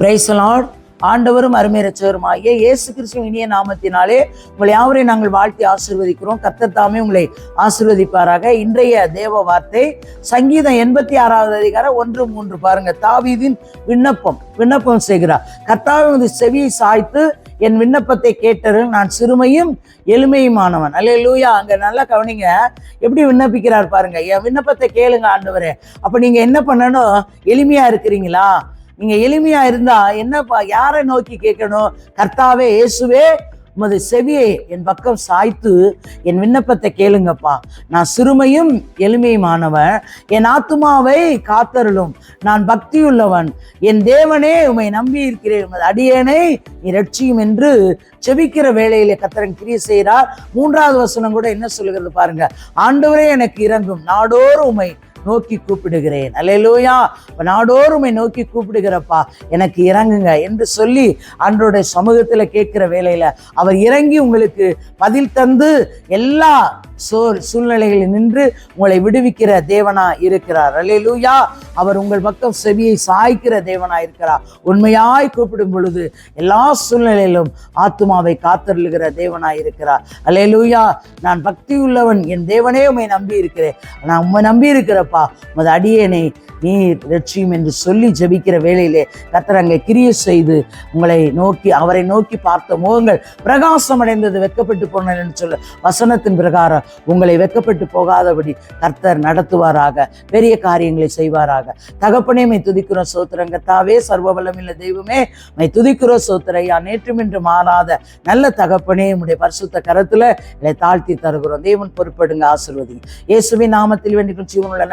பிரைசலாட் ஆண்டவரும் அருமை ரச்சவருமாகிய இயேசு கிறிஸ்துவ இனிய நாமத்தினாலே உங்களை யாவரையும் நாங்கள் வாழ்த்தி ஆசிர்வதிக்கிறோம். கத்தத்தாமே உங்களை ஆசிர்வதிப்பாராக. இன்றைய தேவ வார்த்தை சங்கீதம் எண்பத்தி ஆறாவது அதிகாரம் ஒன்று மூன்று. பாருங்க தாவீதின் விண்ணப்பம் விண்ணப்பம் செய்கிறார். கத்தாவின் செவியை சாய்த்து என் விண்ணப்பத்தை கேட்டருள் நான் சிறுமையும் எளிமையுமானவன். அல்ல லூயா அங்க நல்லா கவனிங்க எப்படி விண்ணப்பிக்கிறார் பாருங்க. என் விண்ணப்பத்தை கேளுங்க ஆண்டவரே. அப்ப நீங்க என்ன பண்ணணும்? எளிமையா இருக்கிறீங்களா? நீங்க எளிமையா இருந்தா என்னப்பா யாரை நோக்கி கேட்கணும்? கர்த்தாவே இயேசுவே உமது செவியை என் பக்கம் சாய்த்து என் விண்ணப்பத்தை கேளுங்கப்பா. நான் சிறுமையும் எளிமையுமானவன். என் ஆத்துமாவை காத்தருளும். நான் பக்தியுள்ளவன். என் தேவனே உமை நம்பி இருக்கிறேன் உமது அடியேனை நீ ரட்சியும் என்று செபிக்கிற வேளையிலே கத்தரன் கிரியை செய்கிறார். மூன்றாவது வசனம் கூட என்ன சொல்லுகிறது பாருங்க. ஆண்டவரே எனக்கு இறங்கும் நாடோறு உமை நோக்கி கூப்பிடுகிறேன். அல்லேலூயா. நாடோறுமை நோக்கி கூப்பிடுகிறப்பா எனக்கு இறங்குங்க என்று சொல்லி அன்றோடைய சமூகத்தில் கேட்கிற வேலையில் அவர் இறங்கி உங்களுக்கு பதில் தந்து எல்லா சோர் சூழ்நிலைகளில் நின்று உங்களை விடுவிக்கிற தேவனா இருக்கிறார். அல்லேலூயா. அவர் உங்கள் பக்கம் செவியை சாய்க்கிற தேவனா இருக்கிறார். உண்மையாய் கூப்பிடும் பொழுது எல்லா சூழ்நிலையிலும் ஆத்துமாவை காத்தருளுகிற தேவனா இருக்கிறார். அல்லேலூயா. நான் பக்தி உள்ளவன் என் தேவனே உம்மை நம்பி இருக்கிறேன் நான் உம்மை நம்பி இருக்கிறப்பா உமது அடியேனை நீ லட்சியம் என்று சொல்லி ஜெபிக்கிற வேளையிலே கத்தர் அங்கே கிரிய செய்து உங்களை நோக்கி அவரை நோக்கி பார்த்த முகங்கள் பிரகாசம் அடைந்தது வெக்கப்பட்டு போனேன் என்று சொல்ல வசனத்தின் பிரகாரம் உங்களை வெக்கப்பட்டு போகாதபடி கர்த்தர் நடத்துவாராக பெரிய காரியங்களை செய்வாராக. தகப்பனே மை துதிக்கிறோம் சோத்திரங்கத்தாவே இல்லை தெய்வமே மை துதிக்கிறோம் சோத்திரையா நேற்றும் இன்று மாறாத நல்ல தகப்பனே உடைய பரிசுத்த கரத்துல என்னை தாழ்த்தி தருகிறோம். தேவன் பொறுப்படுங்க ஆசிர்வதிங்க. இயேசுவின் நாமத்தில் வேண்டிக்கும் ஜீவனுள்ள